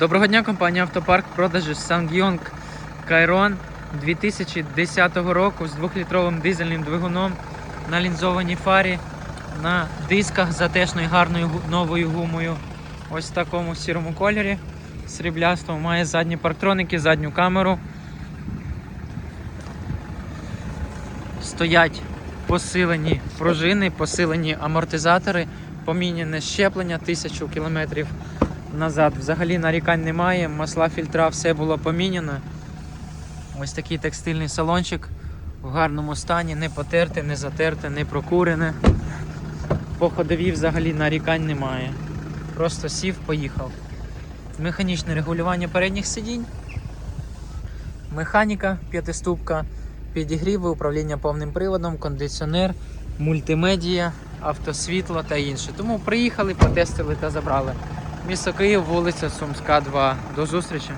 Доброго дня, компанія Автопарк продажі Ssangyong Kairon 2010 року з 2-літровим дизельним двигуном на лінзованій фарі, на дисках з затешною гарною новою гумою. Ось в такому сірому кольорі сріблястому. Має задні парктроники, задню камеру. Стоять посилені пружини, посилені амортизатори, поміняне щеплення тисячу кілометрів назад. Взагалі нарікань немає, масла фільтра, все було поміняно. Ось такий текстильний салончик в гарному стані, не потерте, не затерте, не прокурене. По ходовій взагалі нарікань немає. Просто сів, поїхав. Механічне регулювання передніх сидінь. Механіка п'ятиступка, підігріви, управління повним приводом, кондиціонер, мультимедія, автосвітло та інше. Тому приїхали, потестили та забрали. Місто Київ, вулиця Сумська, 2. До зустрічі!